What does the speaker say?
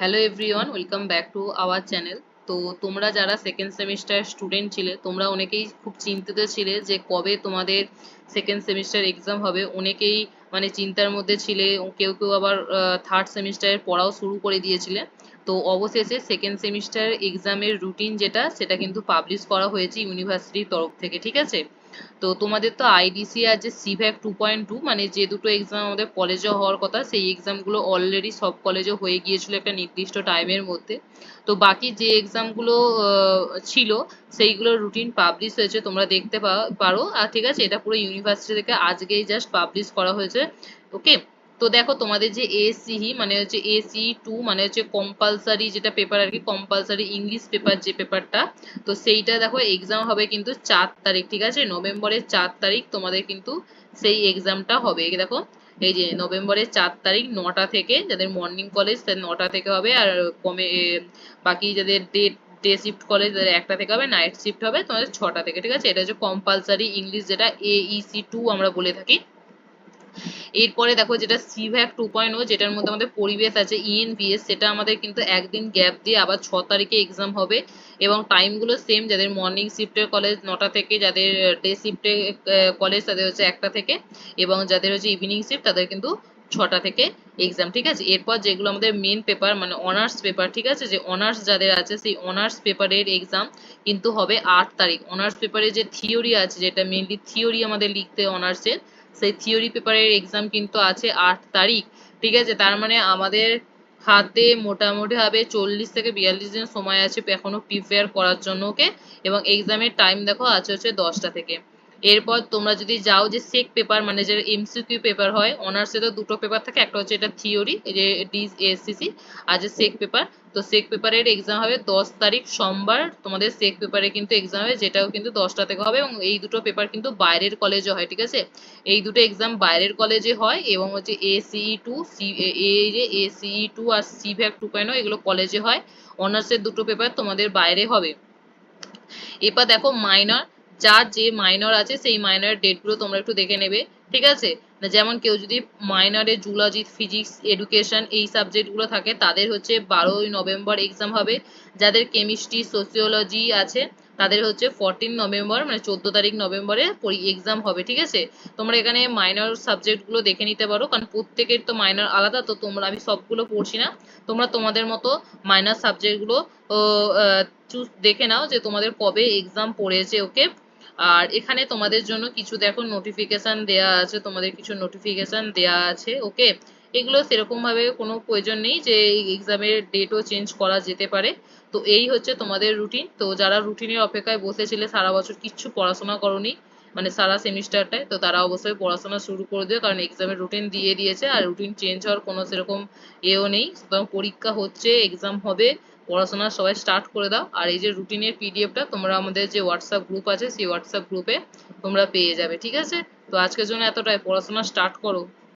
Hello everyone welcome back to our channel তো তোমরা যারা সেকেন্ড সেমিস্টার স্টুডেন্ট ছিলে, তোমরা অনেকেই খুব চিন্তিত ছিলে যে কবে তোমাদের সেকেন্ড সেমিস্টার এক্সাম হবে। অনেকেই মানে চিন্তার মধ্যে ছিলে, কেউ কেউ আবার থার্ড সেমিস্টারের পড়াও শুরু করে দিয়েছিলে। তো অবশেষে সেকেন্ড সেমিস্টার এক্সামের রুটিন যেটা, সেটা কিন্তু পাবলিশ করা হয়েছে ইউনিভার্সিটির তরফ থেকে, ঠিক আছে? তো তোমাদের তো আইডিসি আর যে সিভ্যাক টু পয়েন্ট টু মানে যে দুটো এক্সাম আমাদের কলেজে হওয়ার কথা, সেই এক্সামগুলো অলরেডি সব কলেজে হয়ে গিয়েছিল একটা নির্দিষ্ট টাইমের মধ্যে। তো বাকি যে এক্সামগুলো ছিল সেইগুলোর রুটিন পাবলিশ হয়েছে, তোমরা দেখতে পারো। আর ঠিক আছে, এটা পুরো ইউনিভার্সিটি থেকে আজকেই জাস্ট পাবলিশ করা হয়েছে ওকে তো দেখো তোমাদের যে এসিহি মানে হচ্ছে এসি টু মানে হচ্ছে কম্পালসারি যেটা পেপার আর কি কম্পালসারি ইংলিশ পেপার যে পেপারটা তো সেইটা দেখো এক্সাম হবে কিন্তু চার তারিখ, ঠিক আছে? নভেম্বরের চার তারিখ তোমাদের কিন্তু সেই এক্সামটা হবে। দেখো, এই যে নভেম্বরের চার তারিখ নটা থেকে, যাদের মর্নিং কলেজ নটা থেকে হবে, আর কমে বাকি যাদের ডেট ডে শিফট কলেজ তাদের একটা থেকে হবে নাইট শিফট হবে, তোমাদের ছটা থেকে, ঠিক আছে? এটা হচ্ছে কম্পালসারি ইংলিশ যেটা এইসি টু আমরা বলে থাকি। এরপরে দেখো যেটা সিভ্যাক টু পয়েন্ট ও যেটার মধ্যে আমাদের পরিবেশ আছে ইএনভিএস সেটা আমাদের কিন্তু একদিন গ্যাপ দিয়ে আবার ছ তারিখে এক্সাম হবে এবং টাইমগুলো সেম যাদের মর্নিং শিফটের কলেজ নটা থেকে, যাদের ডে শিফটে কলেজ তাদের হচ্ছে একটা থেকে এবং যাদের হচ্ছে ইভিনিং শিফট তাদের কিন্তু ছটা থেকে এক্সাম ঠিক আছে? এরপর যেগুলো আমাদের মেন পেপার মানে অনার্স পেপার ঠিক আছে? যে অনার্স যাদের আছে, সেই অনার্স পেপারের এক্সাম কিন্তু হবে আট তারিখ। অনার্স পেপারে যে থিওরি আছে, যেটা মেনলি থিওরি আমাদের লিখতে অনার্সের সেই থিওরি পেপারের এক্সাম কিন্তু আছে আট তারিখ, ঠিক আছে? তার মানে আমাদের হাতে মোটামুটি হবে চল্লিশ থেকে বিয়াল্লিশ দিন সময় আছে এখনও প্রিপেয়ার করার জন্য ওকে এবং এক্সামের টাইম দেখো, আছে হচ্ছে দশটা থেকে। এরপর তোমরা যদি যাও যে সেক পেপার মানে যে এমসিকিউ পেপার হয় অনার্সে তো দুটো পেপার থাকে, একটা হচ্ছে এটা থিওরি যে ডিস এসসিসি আর যে সেক পেপার তো সেক পেপারের এক্সাম হবে দশ তারিখ সোমবার, তোমাদের সেক পেপারে কিন্তু এক্সাম হবে, যেটাও কিন্তু দশটা থেকে হবে, এবং এই দুটো পেপার কিন্তু বাইরের কলেজে হয়, ঠিক আছে? এই দুটো এক্সাম বাইরের কলেজে হয়, এবং হচ্ছে এসিই টু সি এই যে এসিই টু আর সিভ্যাক টু পয়েন্ট এগুলো কলেজে হয় অনার্সের দুটো পেপার তোমাদের বাইরে হবে। এবার দেখো মাইনর যার যে মাইনর আছে, সেই মাইনরের ডেটগুলো তোমরা একটু দেখে নেবে, ঠিক আছে? যেমন কেউ যদি মাইনরে জুলজি ফিজিক্স এডুকেশন এই সাবজেক্টগুলো থাকে, তাদের হচ্ছে বারোই নভেম্বর এক্সাম হবে। যাদের কেমিস্ট্রি সোসিওলজি আছে, তাদের হচ্ছে ফোরটিন নভেম্বর মানে চোদ্দ তারিখ নভেম্বরে এক্সাম হবে, ঠিক আছে? তোমরা এখানে মাইনর সাবজেক্টগুলো দেখে নিতে পারো, কারণ প্রত্যেকের তো মাইনর আলাদা, তো তোমরা, আমি সবগুলো পড়ছি না। তোমরা তোমাদের মতো মাইনর সাবজেক্টগুলো চুজ দেখে নাও যে তোমাদের কবে এক্সাম পড়েছে ওকে আর এখানে তোমাদের জন্য কিছু দেখো নোটিফিকেশন দেয়া আছে, তোমাদের কিছু নোটিফিকেশন দেয়া আছে ওকে এগুলো সেরকম ভাবে কোনো প্রয়োজন নেই যে এক্সামের ডেটও চেঞ্জ করা যেতে পারে। তো এই হচ্ছে তোমাদের রুটিন তো যারা রুটিনের অপেক্ষায় বসেছিলে, সারা বছর কিচ্ছু পড়াশোনা করনি মানে সারা সেমিস্টারটায়, তো তারা অবশ্যই পড়াশোনা শুরু করে দেবে কারণ এক্সামের রুটিন দিয়ে দিয়েছে, আর রুটিন চেঞ্জ হওয়ার কোনো সেরকম এও নেই। সুতরাং পরীক্ষা হচ্ছে এক্সাম হবে পড়াশোনা সবাই স্টার্ট করে দাও। আর এই যে রুটিনের পিডিএফটা তোমরা আমাদের যে হোয়াটসঅ্যাপ গ্রুপ আছে, সেই হোয়াটসঅ্যাপ গ্রুপে তোমরা পেয়ে যাবে, ঠিক আছে? তো আজকের জন্য এতটাই। পড়াশোনা স্টার্ট করো।